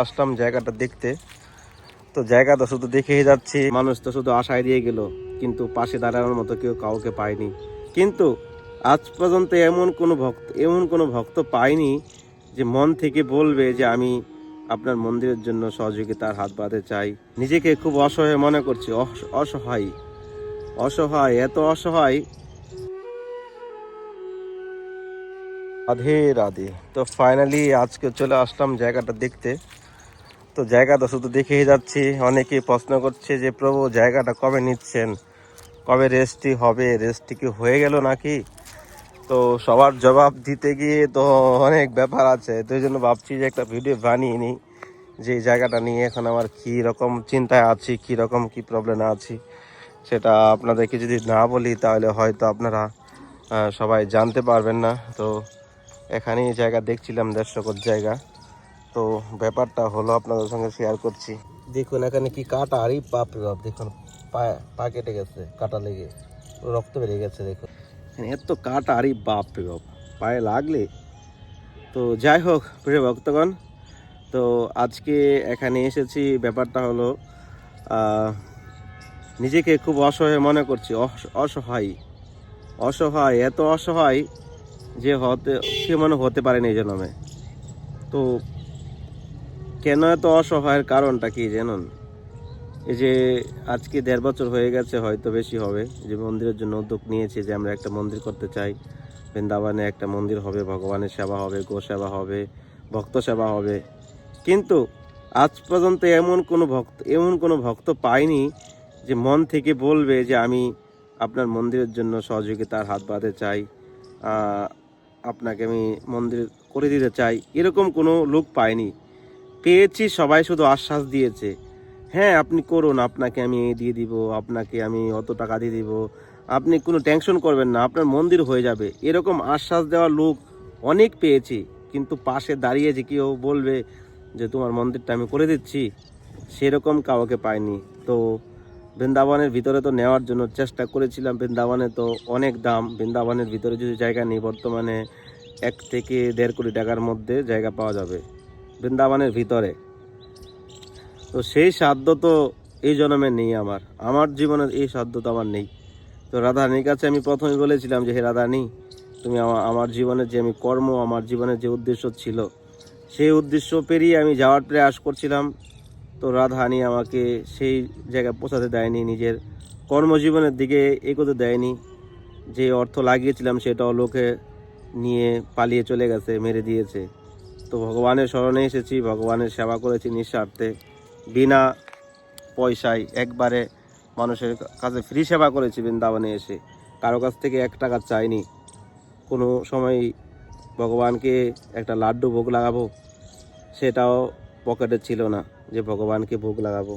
আসলাম জায়গাটা দেখতে। তো জায়গাটা শুধু দেখেই যাচ্ছি। মানুষ তো শুধু আশায় দিয়ে গেল, কিন্তু পাশে দাঁড়ানোর মতো কেউ কাউকে পায়নি। কিন্তু আজ পর্যন্ত এমন কোনো ভক্ত, এমন কোনো ভক্ত পায়নি যে মন থেকে বলবে যে আমি আপনার মন্দিরের জন্য সহযোগিতার হাত বাঁধতে চাই। নিজেকে খুব অসহায় মনে করছি, অস- অসহায়। অসহায়, এত অসহায়। রাধে রাধে। তো ফাইনালি আজকে চলে আসলাম জায়গাটা দেখতে। তো জায়গাটা শুধু দেখেই যাচ্ছি। অনেকে প্রশ্ন করছে যে, প্রভু, জায়গাটা কবে নিচ্ছেন? কবে রেস্টটি হবে? রেস্টটি কি হয়ে গেল নাকি? তো সবার জবাব দিতে গিয়ে তো অনেক ব্যাপার আছে। তো জন্য ভাবছি যে একটা ভিডিও বানিয়ে নিই যে জায়গাটা নিয়ে এখন আমার কী রকম চিন্তায় আছি, কী রকম কী প্রবলেমে আছি, সেটা আপনাদেরকে যদি না বলি তাহলে হয়তো আপনারা সবাই জানতে পারবেন না। তো এখানেই জায়গা দেখছিলাম দর্শকর জায়গা। তো ব্যাপারটা হলো আপনাদের সঙ্গে শেয়ার করছি। দেখুন, এখানে কি কাটা? আরই বাপ দেখুন, পা কেটে গেছে, কাটা লেগে, রক্ত বেরিয়ে গেছে, দেখুন। এখানে এত কাটা আরই বাপ বাপ, পায়ে লাগলে? তো যাই হোক, প্রিয় ভক্তগণ, তো আজকে এখানে এসেছি, ব্যাপারটা হলো নিজেকে খুব অসহায় মনে করছি, অস- অসহায়। অসহায়, এত অসহায় যে হতে, সে মনে হতে পারেনি এই জন্মে। তো কেন এত অসহায়ের কারণটা কি জানুন? এই যে আজকে দেড় বছর হয়ে গেছে, হয়তো বেশি হবে। যে মন্দিরের জন্য উদ্যোগ নিয়েছি যে আমরা একটা মন্দির করতে চাই। বৃন্দাবনে একটা মন্দির হবে, ভগবানের সেবা হবে, গো সেবা হবে, ভক্ত সেবা হবে। কিন্তু আজ পর্যন্ত এমন কোনো ভক্ত, এমন কোনো ভক্ত পাইনি যে মন থেকে বলবে যে আমি আপনার মন্দিরের জন্য সহযোগিতার হাত বাঁধতে চাই আপনাকে আমি মন্দির করে দিতে চাই। এরকম কোনো লোক পাইনি পেয়েছি, সবাই শুধু আশ্বাস দিয়েছে। হ্যাঁ আপনি করুন, আপনাকে আমি দিয়ে দিব, আপনাকে আমি অত টাকা দিয়ে দিব। আপনি কোনো টেনশন করবেন না, আপনার মন্দির হয়ে যাবে। এরকম আশ্বাস দেওয়া লোক অনেক পেয়েছি, কিন্তু পাশে দাঁড়িয়ে যে কেউ বলবে যে, তোমার মন্দিরটা আমি করে দিচ্ছি, সেরকম কাউকে পাইনি। তো বৃন্দাবনের ভিতরে তো নেওয়ার জন্য চেষ্টা করেছিলাম। বৃন্দাবনে তো অনেক দাম। বৃন্দাবনের ভিতরে যদি জায়গা নেই, বর্তমানে এক থেকে দেড় কোটি টাকার মধ্যে জায়গা পাওয়া যাবে। বৃন্দাবনের ভিতরে। তো সেই সাধ্য তো এই জন্মে নেই আমার। আমার জীবনের এই সাধ্য তো আমার নেই। তো রাধারানীর কাছে আমি প্রথমে বলেছিলাম যে, হে রাধারানী, তুমি আমার আমার জীবনের যে আমি কর্ম, আমার জীবনের যে উদ্দেশ্য ছিল, সেই উদ্দেশ্য পেরিয়ে আমি যাওয়ার প্রয়াস করছিলাম। তো রাধারানী আমাকে সেই জায়গায় পৌঁছাতে দেয়নি, নিজের কর্মজীবনের দিকে এগোতে দেয়নি। যে অর্থ লাগিয়েছিলাম, সেটাও লোকে নিয়ে পালিয়ে চলে গেছে, মেরে দিয়েছে। তো ভগবানের স্মরণে এসেছি, ভগবানের সেবা করেছি নিঃস্বার্থে, বিনা পয়সায় একবারে মানুষের কাছে ফ্রি সেবা করেছি বৃন্দাবনে এসে। কারও কাছ থেকে এক টাকা চাইনি। কোনো সময় ভগবানকে একটা লাড্ডু ভোগ লাগাবো, সেটাও পকেটে ছিল না যে ভগবানকে ভোগ লাগাবো।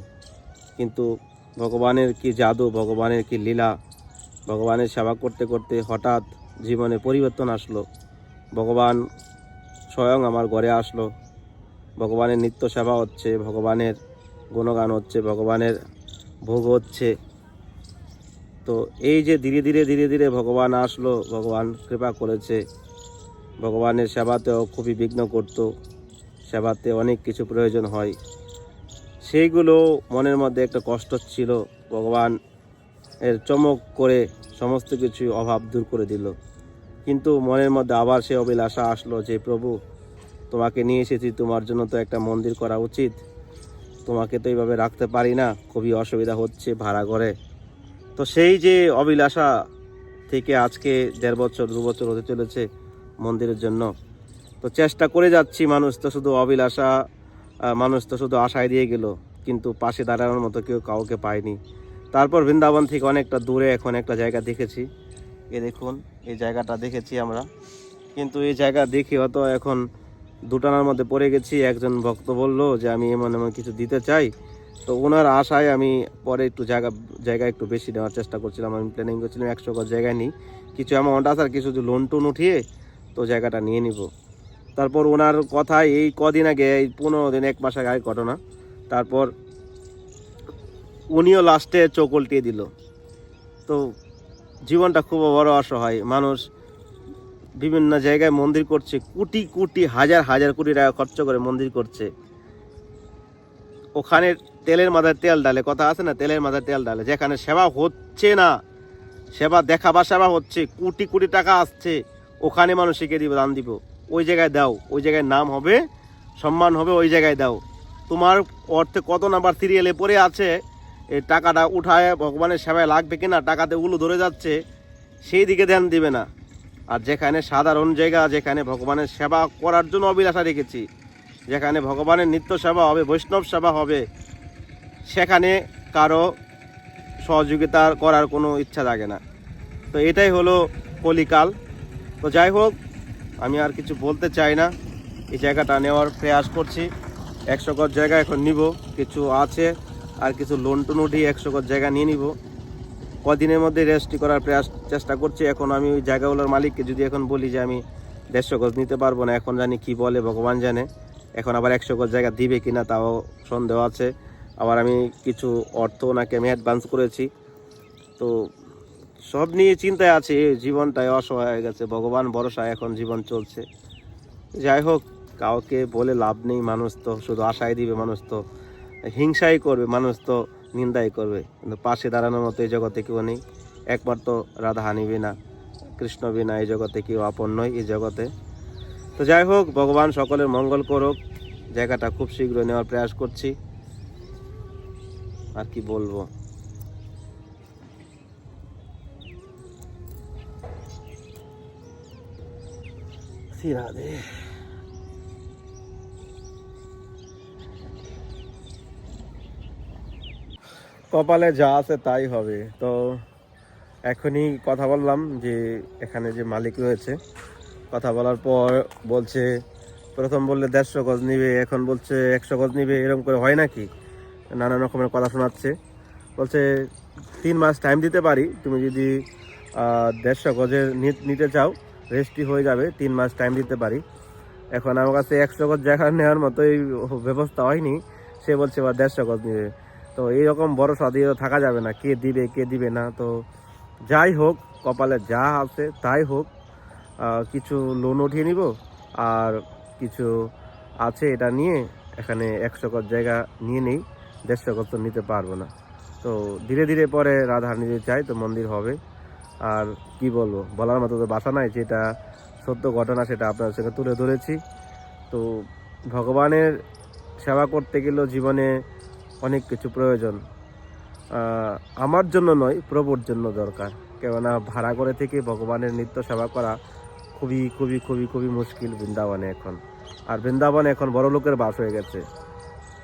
কিন্তু ভগবানের কি জাদু, ভগবানের কি লীলা, ভগবানের সেবা করতে করতে হঠাৎ জীবনে পরিবর্তন আসলো। ভগবান স্বয়ং আমার ঘরে আসলো। ভগবানের নিত্য সেবা হচ্ছে, ভগবানের গুণগান হচ্ছে, ভগবানের ভোগ হচ্ছে। তো এই যে ধীরে ধীরে ধীরে ধীরে ভগবান আসলো, ভগবান কৃপা করেছে। ভগবানের সেবাতেও খুবই বিঘ্ন করত, সেবাতে অনেক কিছু প্রয়োজন হয়। সেইগুলো মনের মধ্যে একটা কষ্ট ছিল ভগবান এর চমক করে সমস্ত কিছু অভাব দূর করে দিল। কিন্তু মনের মধ্যে আবার সে অভিলাষা আসলো যে, প্রভু, তোমাকে নিয়ে এসেছি, তোমার জন্য তো একটা মন্দির করা উচিত। তোমাকে তো এইভাবে রাখতে পারি না, খুবই অসুবিধা হচ্ছে ভাড়া ঘরে তো সেই যে অভিলাষা থেকে আজকে দেড় বছর, দু বছর হতে চলেছে মন্দিরের জন্য। তো চেষ্টা করে যাচ্ছি মানুষ তো শুধু অভিলাষা মানুষ তো শুধু আশায় দিয়ে গেল, কিন্তু পাশে দাঁড়ানোর মতো কেউ কাউকে পায়নি। তারপর বৃন্দাবন থেকে অনেকটা দূরে এখন একটা জায়গা দেখেছি। এ দেখুন, এই জায়গাটা দেখেছি আমরা। কিন্তু এই জায়গা দেখি অত এখন দুটানার মধ্যে পড়ে গেছি। একজন ভক্ত বলল যে, আমি এমন এমন কিছু দিতে চাই। তো ওনার আশায় আমি পরে একটু জায়গা জায়গা একটু বেশি নেওয়ার চেষ্টা করছিলাম। আমি প্ল্যানিং করছিলাম একশো গজ জায়গায় নিই। কিছু অ্যামাউন্ট আছে আর কিছু লোন টোন উঠিয়ে, তো জায়গাটা নিয়ে নিব। তারপর ওনার কথায় এই কদিন আগে, এই পনেরো দিন, এক মাস আগে ঘটনা। তারপর উনিও লাস্টে চোখ উল্টিয়ে দিল। তো জীবনটা খুব বড় অসহায়। মানুষ বিভিন্ন জায়গায় মন্দির করছে, কোটি কোটি, হাজার হাজার কোটি টাকা খরচ করে মন্দির করছে। ওখানে তেলের মাথায় তেল ডালে কথা আছে না? তেলের মাথায় তেল ডালে যেখানে সেবা হচ্ছে না, সেবা দেখাবা সেবা হচ্ছে, কোটি কোটি টাকা আসছে, ওখানে মানুষ শিখে দিব, দান দিব। ওই জায়গায় দাও, ওই জায়গায় নাম হবে, সম্মান হবে, ওই জায়গায় দাও। তোমার অর্থে কত নাম্বার সিরিয়ালে পড়ে আছে এই টাকাটা উঠায় ভগবানের সেবায় লাগবে কিনা, টাকাতে উলু ধরে যাচ্ছে, সেই দিকে ধ্যান দিবে না। আর যেখানে সাধারণ জায়গা, যেখানে ভগবানের সেবা করার জন্য অভিলাষা রেখেছি, যেখানে ভগবানের নিত্য সেবা হবে, বৈষ্ণব সেবা হবে, সেখানে কারও সহযোগিতা করার কোনো ইচ্ছা থাকে না। তো এটাই হলো কলিকাল। তো যাই হোক, আমি আর কিছু বলতে চাই না। এই জায়গাটা নেওয়ার প্রয়াস করছি। একশো গজ জায়গা এখন নিব, কিছু আছে। আর কিছু লোন টোন উঠিয়ে একশো গজ জায়গা নিয়ে নিব। কদিনের মধ্যে রেজিস্ট্রি করার প্রয়াস চেষ্টা করছি। এখন আমি ওই জায়গাগুলোর মালিককে যদি এখন বলি যে আমি দেড়শো গজ নিতে পারব না, এখন জানি কি বলে, ভগবান জানে। এখন আবার একশো গজ জায়গা দিবে কিনা তাও সন্দেহ আছে। আবার আমি কিছু অর্থ ওনাকে আমি অ্যাডভান্স করেছি। তো সব নিয়ে চিন্তায় আছে জীবনটাই অসহায় হয়ে গেছে। ভগবান ভরসা এখন জীবন চলছে। যাই হোক, কাউকে বলে লাভ নেই, মানুষ তো শুধু আশাই দিবে, মানুষ তো হিংসাই করবে, মানুষ তো নিন্দাই করবে। কিন্তু পাশে দাঁড়ানোর মতো এই জগতে কেউ নেই। একমাত্র রাধা হানি বিনা, কৃষ্ণ বিনা এই জগতে কেউ আপন নয় এই জগতে। তো যাই হোক, ভগবান সকলের মঙ্গল করুক। জায়গাটা খুব শীঘ্র নেওয়ার প্রয়াস করছি। আর কি বলব? রাধে। কপালে যা আছে তাই হবে। তো এখনই কথা বললাম যে, এখানে যে মালিক রয়েছে, কথা বলার পর বলছে, প্রথম বললে দেড়শো গজ নিবে, এখন বলছে একশো গজ নিবে এরকম করে হয় নাকি? নানান রকমের কথা শোনাচ্ছে। বলছে, তিন মাস টাইম দিতে পারি, তুমি যদি দেড়শো গজের নিতে চাও রেজিস্ট্রি হয়ে যাবে, তিন মাস টাইম দিতে পারি। এখন আমার কাছে একশো গজ জায়গা নেওয়ার মতোই ব্যবস্থা হয়নি, সে বলছে এবার দেড়শো গজ নিবে। তো এইরকম বড় স্বাধীন থাকা যাবে না, কে দিবে কে দিবে না। তো যাই হোক, কপালে যা আছে তাই হোক কিছু লোন উঠিয়ে নিব, আর কিছু আছে এটা নিয়ে এখানে একশো গজ জায়গা নিয়ে নেই, দেড়শো গজ তো নিতে পারব না। তো ধীরে ধীরে পরে রাধা নিতে চাই তো মন্দির হবে। আর কি বলব, বলার মতো তো বাসা নাই, যেটা সত্য ঘটনা সেটা আপনার সঙ্গে তুলে ধরেছি। তো ভগবানের সেবা করতে গেলেও জীবনে অনেক কিছু প্রয়োজন। আমার জন্য নয়, প্রভুর জন্য দরকার। কেননা ভাড়া করে থেকে ভগবানের নিত্য সেবা করা খুবই খুবই খুবই খুবই মুশকিল বৃন্দাবনে এখন। আর বৃন্দাবনে এখন বড় লোকের বাস হয়ে গেছে।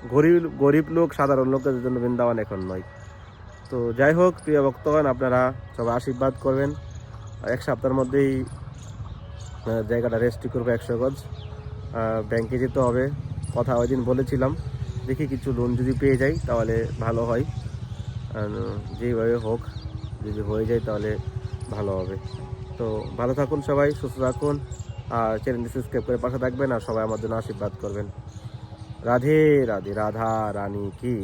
গরিব গরিব লোক সাধারণ লোকের জন্য বৃন্দাবন এখন নয়। তো যাই হোক, প্রিয় ভক্তগণ, আপনারা সবাই আশীর্বাদ করবেন। এক সপ্তাহের মধ্যেই জায়গাটা রেজিস্ট্রি করব একশো গজ। ব্যাংকে যেতে হবে। কথা ওই দিন বলেছিলাম। দেখি কিছু লোন যদি পেয়ে যাই, তাহলে ভালো হয়। আর যেইভাবে হোক, যদি হয়ে যায়, তাহলে ভালো হবে। তো ভালো থাকুন সবাই, সুস্থ থাকুন। আর চ্যানেলটি সাবস্ক্রাইব করে পাশে থাকবেন, আর সবাই আমার জন্য আশীর্বাদ করবেন। রাধে রাধে, রাধা, রানী কি।